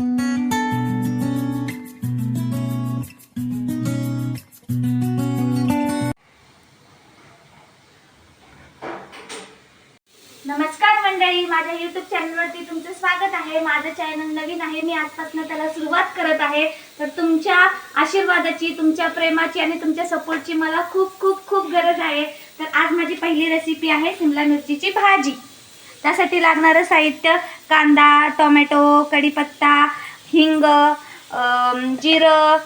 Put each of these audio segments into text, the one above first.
नमस्कार मंडळी माझ्या युट्यूब चॅनलवरती तुमचं स्वागत आहे. माझं चॅनल नवीन आहे. मी आजपासून त्याला सुरुवात करत आहे. तर तुमच्या आशीर्वादाची तुमच्या प्रेमाची आणि तुमच्या सपोर्टची मला खूप खूप खूप गरज आहे. तर आज माझी पहिली रेसिपी आहे शिमला मिरचीची भाजी. त्यासाठी लागणारं साहित्य कांदा टोमॅटो कढीपत्ता हिंग जिरं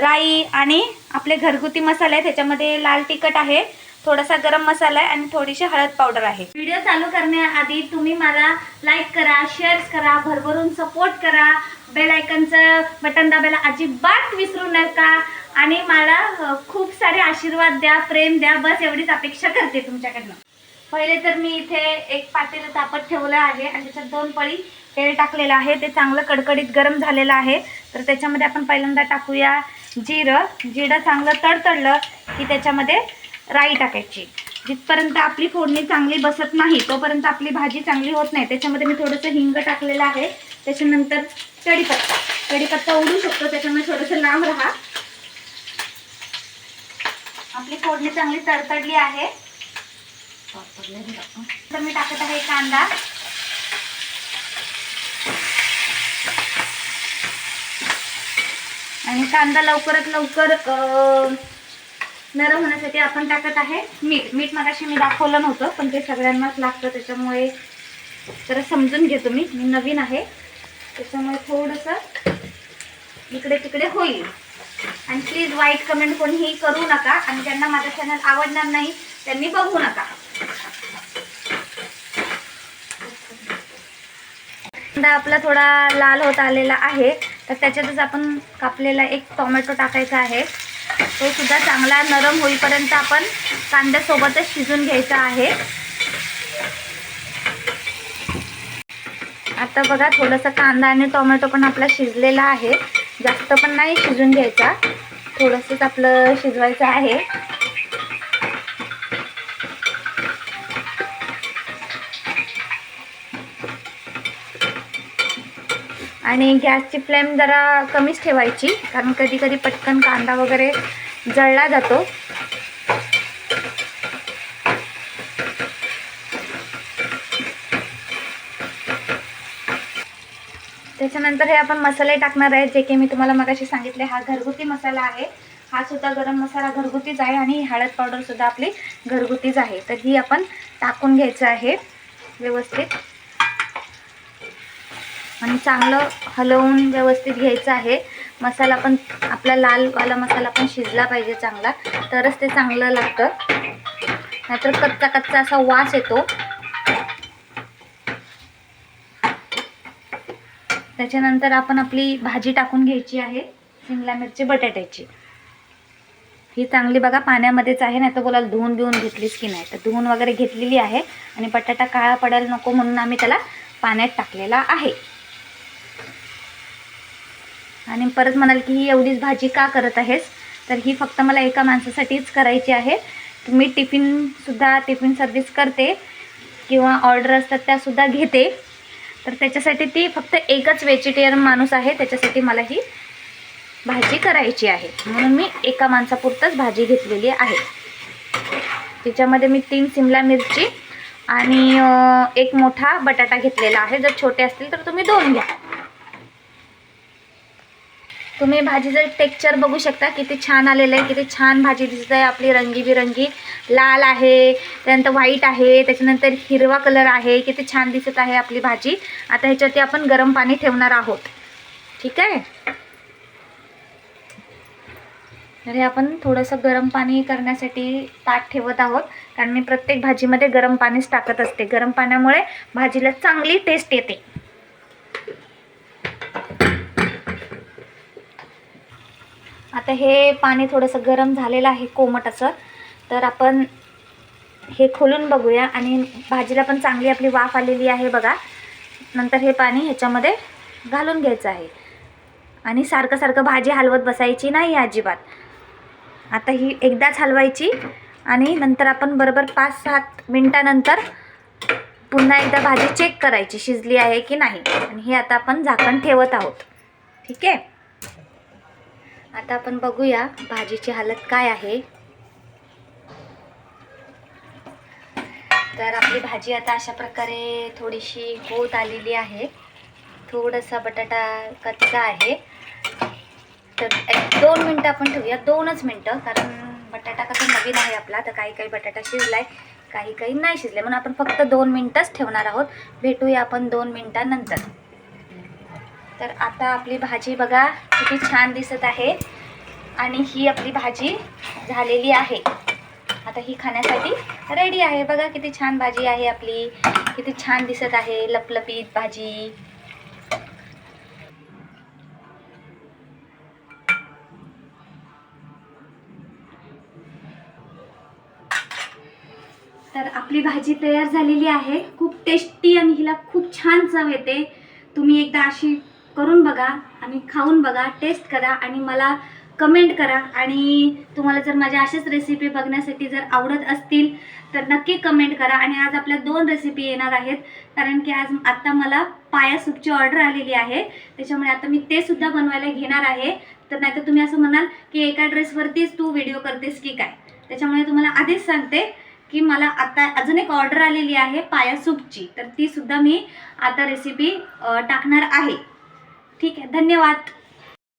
राई आणि आपले घरगुती मसाले आहे त्याच्यामध्ये लाल तिखट आहे थोडासा गरम मसाला आहे आणि थोडीशी हळद पावडर आहे. व्हिडिओ चालू करण्याआधी तुम्ही मला लाईक करा शेअर करा भरभरून सपोर्ट करा. बेल आयकनचं बटन दाबायला अजिबात विसरू नका आणि मला खूप सारे आशीर्वाद द्या प्रेम द्या. बस एवढीच अपेक्षा करते तुमच्याकडनं. पहिले तर मी इथे एक पातेलं तापत ठेवलं आहे आणि त्याच्यात दोन पळी तेल टाकलेलं आहे. ते चांगलं कडकडीत गरम झालेलं आहे. तर त्याच्यामध्ये आपण पहिल्यांदा टाकूया जिरं. जिरं चांगलं तडतडलं की त्याच्यामध्ये राई टाकायची. जिथपर्यंत आपली फोडणी चांगली बसत नाही तोपर्यंत आपली भाजी चांगली होत नाही. त्याच्यामध्ये मी थोडंसं हिंग टाकलेलं आहे. त्याच्यानंतर कढीपत्ता. कढीपत्ता उडू शकतो त्याच्यामुळे थोडंसं लांब राहा. आपली फोडणी चांगली तडतडली आहे. तर मी टाकत आहे कांदा. आणि कांदा लवकरात लवकर नरम होण्यासाठी आपण टाकत आहे मीठ. मीठ मगाशी मी दाखवलं नव्हतं पण ते सगळ्यांनाच लागतं त्याच्यामुळे जरा समजून घेतो मी. मी नवीन आहे. त्याच्यामुळे थोडंसं इकडे तिकडे होईल. आणि प्लीज वाईट कमेंट कोणीही करू नका. आणि ज्यांना माझं चॅनल आवडणार नाही त्यांनी बघू नका. कांदा आपला थोडा लाल होत आलेला आहे तर त्याच्यातच आपण कापलेला एक टोमॅटो टाकायचा आहे. तो सुद्धा चांगला नरम होईपर्यंत आपण कांद्यासोबतच शिजून घ्यायचा आहे. आता बघा थोडंसं कांदा आणि टोमॅटो पण आपला शिजलेला आहे. जास्त पण नाही शिजून घ्यायचा. थोडंसंच आपलं शिजवायचं आहे. आणि गॅसची फ्लेम जरा कमीच ठेवायची कारण कधी कधी पटकन कांदा वगैरे जळला जातो. त्याच्यानंतर हे आपण मसाले टाकणार आहे जे की मी तुम्हाला मगाशी सांगितले हा घरगुती मसाला आहे. हा सुद्धा गरम मसाला घरगुतीच आहे आणि हळद पावडर सुद्धा आपली घरगुतीच आहे. तर ही आपण टाकून घ्यायचं आहे व्यवस्थित. आणि चांगलं हलवून व्यवस्थित घ्यायचं आहे. मसाला पण आपला लालवाला मसाला पण शिजला पाहिजे चांगला. तरच ते चांगलं लागतं. नाहीतर कच्चा कच्चा असा वास येतो. त्याच्यानंतर आपण आपली भाजी टाकून घ्यायची आहे शिमला मिरची बटाट्याची. ही चांगली बघा पाण्यामध्येच आहे नाही तर बोला धुवून बिवून घेतलीस की नाही. तर धुवून वगैरे घेतलेली आहे आणि बटाटा काळा पडायला नको म्हणून आम्ही त्याला पाण्यात टाकलेला आहे. आणि परत म्हणाल की ही एवढीच भाजी का करत आहेस? तर ही फक्त मला एका माणसासाठीच करायची आहे. मी टिफिनसुद्धा टिफिन सर्विस करते किंवा ऑर्डर असतात त्यासुद्धा घेते. तर त्याच्यासाठी ती फक्त एकच व्हेजिटेरियन माणूस आहे त्याच्यासाठी मला ही भाजी करायची आहे. म्हणून मी एका माणसापुरतंच भाजी घेतलेली आहे. त्याच्यामध्ये मी तीन सिमला मिरची आणि एक मोठा बटाटा घेतलेला आहे. जर छोटे असतील तर तुम्ही दोन घ्या. तुम्ही भाजीचं टेक्चर बघू शकता किती छान आलेलं आहे किती छान भाजी दिसत आहे आपली रंगीबिरंगी. लाल आहे त्यानंतर व्हाईट आहे त्याच्यानंतर हिरवा कलर आहे किती छान दिसत आहे आपली भाजी. आता ह्याच्यावरती आपण गरम पाणी ठेवणार आहोत. ठीक आहे? तर हे आपण थोडंसं गरम पाणी करण्यासाठी ताट ठेवत आहोत. कारण मी प्रत्येक भाजीमध्ये गरम पाणीच टाकत असते. गरम पाण्यामुळे भाजीला चांगली टेस्ट येते. आता हे पाणी थोडंसं गरम झालेलं आहे कोमट असं तर आपण हे खोलून बघूया आणि भाजीला पण चांगली आपली वाफ आलेली आहे बघा. नंतर हे पाणी ह्याच्यामध्ये घालून घ्यायचं आहे. आणि सारखं सारखं भाजी हलवत बसायची नाही अजिबात. आता ही एकदाच हलवायची आणि नंतर आपण बरोबर पाच सात मिनटानंतर पुन्हा एकदा भाजी चेक करायची शिजली आहे की नाही. आणि हे आता आपण झाकण ठेवत आहोत. ठीक आहे? आता आपण बघूया भाजीची हालत काय आहे. तर आपली भाजी आता अशा प्रकारे थोडीशी होत आलेली आहे. थोडासा बटाटा कच्चा आहे. तर एक दोन मिनटं आपण ठेवूया दोनच मिनटं कारण बटाटा कसा नवीन आहे आपला तर काही काही बटाटा शिजलाय काही काही नाही शिजले. म्हणून आपण फक्त दोन मिनटंच ठेवणार आहोत. भेटूया आपण दोन मिनटानंतर. तर आता आपली भाजी बघा किती छान दिसत आहे. आणि ही आपली भाजी झालेली आहे. आता ही खाण्यासाठी रेडी आहे. बघा किती छान भाजी आहे आपली. किती छान दिसत आहे लपलपीत भाजी. तर आपली भाजी तयार झालेली आहे. खूप टेस्टी आणि हिला खूप छान चव येते. तुम्ही एकदा अशी करून बघा आणि खाऊन बघा टेस्ट करा आणि मला कमेंट करा. आणि तुम्हाला जर माझ्या अशाच रेसिपी बघण्यासाठी जर आवडत असतील तर नक्की कमेंट करा. आणि आज आपल्या दोन रेसिपी येणार आहेत. कारण की आज आत्ता मला पाया सूपची ऑर्डर आलेली आहे. त्याच्यामुळे आता मी ते सुद्धा बनवायला घेणार आहे. तर नाहीतर तुम्ही असं म्हणाल की एका ड्रेसवरतीच तू व्हिडिओ करतेस की काय? त्याच्यामुळे तुम्हाला आधीच सांगते की मला आता अजून एक ऑर्डर आलेली आहे पाया सूपची. तर ती सुद्धा मी आता रेसिपी टाकणार आहे. ठीक आहे धन्यवाद.